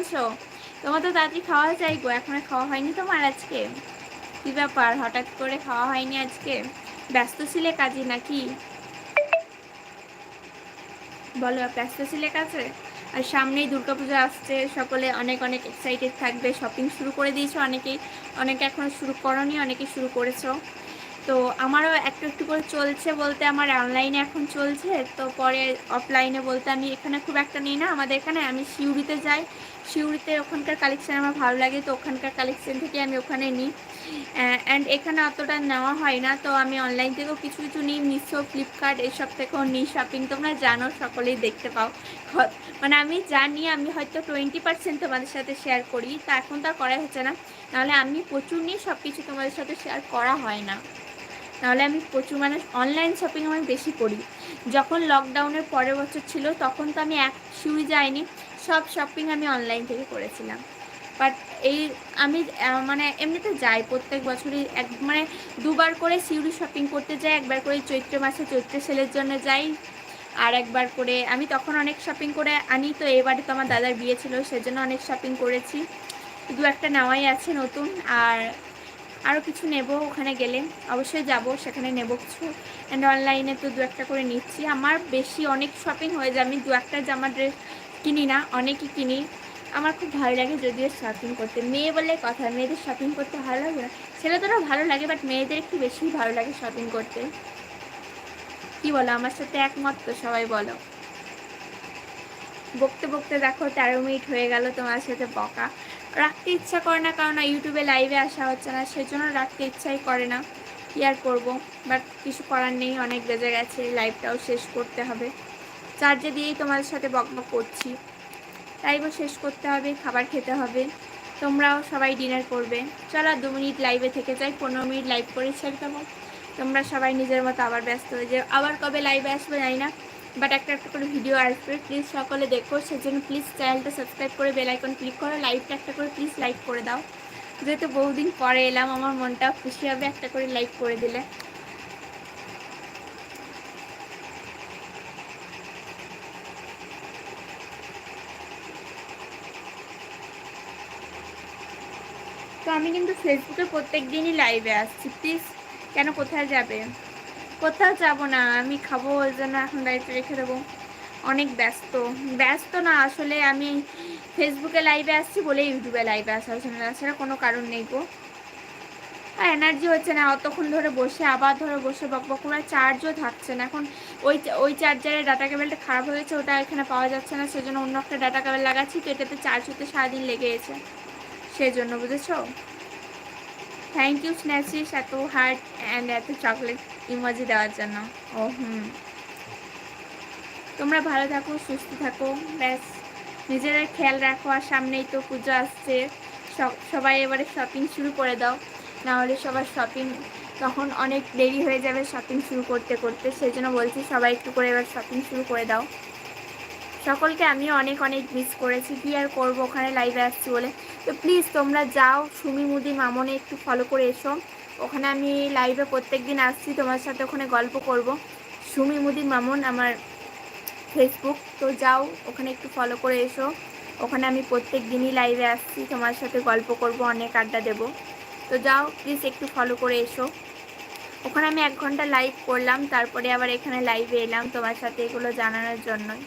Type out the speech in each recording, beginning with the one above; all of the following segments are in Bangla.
বলছো? তোমার তো তাড়াতাড়ি খাওয়া চাই গো, এখন খাওয়া হয়নি তোমার আজকে? কী ব্যাপার, হঠাৎ করে খাওয়া হয়নি আজকে? ব্যস্ত ছিলে কাজে নাকি? বলো ব্যস্ত ছিলে কাজে? আর সামনেই দুর্গাপূজা আসছে, সকলে অনেক অনেক এক্সাইটেড থাকবে শপিং শুরু করে দিয়েছ অনেকেই। অনেকে এখনও শুরু করনি অনেকে শুরু করেছ। তো আমারও একটু একটু করে চলছে বলতে আমার অনলাইনে এখন চলছে। তো পরে অফলাইনে বলতে আমি এখানে খুব একটা নিই না। আমাদের এখানে আমি শিউরিতে যাই। শিউরিতে ওখানকার কালেকশান আমার ভালো লাগে। তো ওখানকার কালেকশান থেকে আমি ওখানে নিই। অ্যান্ড এখানে অতটা নেওয়া হয় না। তো আমি অনলাইন থেকেও কিছু কিছু নিই। মিশো, ফ্লিপকার্ট এসব থেকেও নিই শপিং তোমরা জানো, সকলেই দেখতে পাও। মানে আমি জানি, আমি হয়তো টোয়েন্টি পার্সেন্ট তোমাদের সাথে শেয়ার করি। তা এখন তো করা হচ্ছে না। নাহলে আমি প্রচুর নিয়ে সব কিছু তোমাদের সাথে শেয়ার করা হয় না। নাহলে আমি প্রচুর মানে অনলাইন শপিং আমি বেশি করি। যখন লকডাউনের পরের বছর ছিল, তখন তো আমি এক শুই যাইনি সব শপিং আমি অনলাইন থেকে করেছিলাম। বাট এই আমি মানে এমনিতে যাই প্রত্যেক বছরই, এক মানে দুবার করে সিউড়ি শপিং করতে যাই, একবার করে চৈত্র মাসে চৈত্র সেলের জন্য যাই, আর একবার করে, আমি তখন অনেক শপিং করে আনি, তো এবারে তো আমার দাদার বিয়ে ছিল, সেজন্য অনেক শপিং করেছি। দু একটা নেওয়াই আছে নতুন, আর আরও কিছু নেব ওখানে গেলে। অবশ্যই যাব, সেখানে নেব কিছু। অ্যান্ড অনলাইনে তো দু একটা করে নিচ্ছি। আমার বেশি অনেক শপিং হয়ে যায়। আমি দু একটা জামা ড্রেস কিনি না, অনেকই কিনি। আমার খুব ভালো লাগে যদিও শপিং করতে। মেয়ে বলে কথা, মেয়েদের শপিং করতে ভালো লাগে না। ছেলেদেরও ভালো লাগে বাট মেয়েদের একটু বেশি ভালো লাগে শপিং করতে। কি বলো? আমার সাথে একমত তো, সবাই বলো। বকতে বকতে দেখো, তেরো মিনিট হয়ে গেল তোমার সাথে বকা। রাখতে ইচ্ছা করে না, কারণ ইউটিউবে লাইভে আসা হচ্ছে না, সেজন্য রাখতে ইচ্ছাই করে না। কি আর করব? বাট কিছু করার নেই, অনেক বেজে গেছে লাইভটাও শেষ করতে হবে। চার্জে দিয়েই তোমাদের সাথে বক বক করছি লাইভও শেষ করতে হবে, খাবার খেতে হবে। তোমরাও সবাই ডিনার করবে। চলো দু মিনিট লাইভে থেকে যাই, পনেরো মিনিট লাইভ করে ছেড়ে দেবো। তোমরা সবাই নিজের মতো আবার ব্যস্ত হয়ে যাও। আবার কবে লাইভে আসবে জানি না। বাট একটা একটা করে ভিডিও আসবে। প্লিজ সকলে দেখো, সেজন্য প্লিজ চ্যানেলটা সাবস্ক্রাইব করে বেলাইকন ক্লিক করো, লাইভটা একটা করে প্লিজ লাইক করে দাও। যেহেতু বহুদিন পরে এলাম, আমার মনটা খুশি হবে একটা করে লাইক করে দিলে। তো আমি কিন্তু ফেসবুকে প্রত্যেক দিনই লাইভে আসছি। প্লিজ, কেন কোথায় যাবে? কোথাও যাব না, আমি খাব, ওই জন্য এখন লাইভে রেখে দেবো। অনেক ব্যস্ত। ব্যস্ত না, আসলে আমি ফেসবুকে লাইভে আসছি বলে ইউটিউবে লাইভে আসা হচ্ছে না সেটা কোনো কারণ নেই গো। আর এনার্জি হচ্ছে না, অতক্ষণ ধরে বসে, আবার ধরে বসে বক বক করে চার্জও থাকছে না। এখন ওই ওই চার্জারের ডাটা কেবেলটা খারাপ হয়েছে ওটা এখানে পাওয়া যাচ্ছে না, সেজন্য অন্য একটা ডাটা কেবেল লাগাচ্ছি, তো এটাতে চার্জ হতে সারাদিন লেগে গেছে। সেজন্য, বুঝেছ? থ্যাংক ইউ স্ন্যাচিস এত হার্ট অ্যান্ড এত চকলেট ইমোজি দেওয়ার জন্য। ও, হুম। তোমরা ভালো থাকো, সুস্থ থাকো, ব্যাস। নিজেদের খেয়াল রাখো, আর সামনেই তো পুজো আসছে। সবাই এবারে শপিং শুরু করে দাও। নাহলে সবার শপিং তখন অনেক দেরি হয়ে যাবে শপিং শুরু করতে করতে। সেই জন্য বলছি, সবাই একটু করে এবার শপিং শুরু করে দাও। সকলকে আমি অনেক অনেক মিস করেছি। কি আর করব, ওখানে লাইভে আসছি বলে। তো প্লিজ তোমরা যাও, সুমি, মুদি, মামনে একটু ফলো করে এসো। ওখানে আমি লাইভে প্রত্যেক দিন আসছি, তোমার সাথে ওখানে গল্প করব। সুমি মুদি মামন আমার ফেসবুক তো যাও, ওখানে একটু ফলো করে এসো। ওখানে আমি প্রত্যেক দিনই লাইভে আসছি, তোমার সাথে গল্প করব, অনেক আড্ডা দেব। তো যাও প্লিজ একটু ফলো করে এসো। ওখানে আমি এক ঘণ্টা লাইভ করলাম, তারপরে আবার এখানে লাইভে এলাম তোমার সাথে এগুলো জানানোর জন্যই।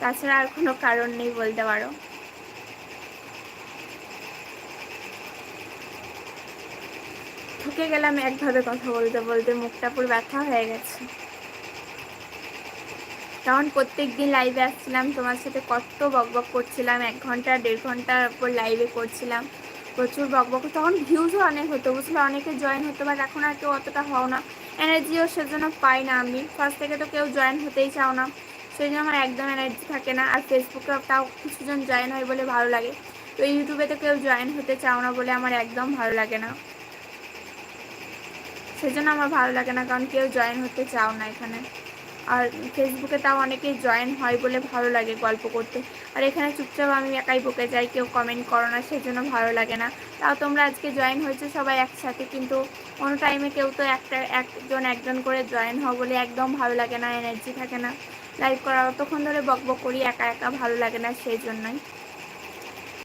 তাছাড়া আর কোনো কারণ নেই বলতে পারো। ঠকে গেলাম একভাবে কথা বলতে বলতে মুখটা পুরো ব্যথা হয়ে গেছে। তখন প্রত্যেক দিন লাইভে আসছিলাম, তোমার সাথে কত বকবক করছিলাম, এক ঘণ্টা, দেড় ঘণ্টার উপর লাইভে করছিলাম, প্রচুর বকবক। তখন ভিউজও অনেক হতো, বুঝলে? অনেকে জয়েন হতো বাট এখন আর কেউ অতটা হও না। এনার্জিও সেজন্য পাই না আমি। ফার্স্ট থেকে তো কেউ জয়েন হতেই চাও না। সেই জন্য আমার একদম এনার্জি থাকে না। আর ফেসবুকে তাও কিছুজন জয়েন হয় বলে ভালো লাগে। তো ইউটিউবে তো কেউ জয়েন হতে চাও না বলে আমার একদম ভালো লাগে না। সেজন্য আমার ভালো লাগে না, কারণ কেউ জয়েন হতে চাও না এখানে। আর ফেসবুকে তাও অনেকেই জয়েন হয় বলে ভালো লাগে গল্প করতে। আর এখানে চুপচাপ আমি একাই বকে যাই, কেউ কমেন্ট করো না, সেজন্য ভালো লাগে না। তাও তোমরা আজকে জয়েন হয়েছে সবাই একসাথে, কিন্তু কোনো টাইমে কেউ তো একটা, একজন একজন করে জয়েন হও বলে একদম ভালো লাগে না এনার্জি থাকে না। লাইভ করা অতক্ষণ ধরে বক বক করি, একা একা ভালো লাগে না, সেই জন্যই।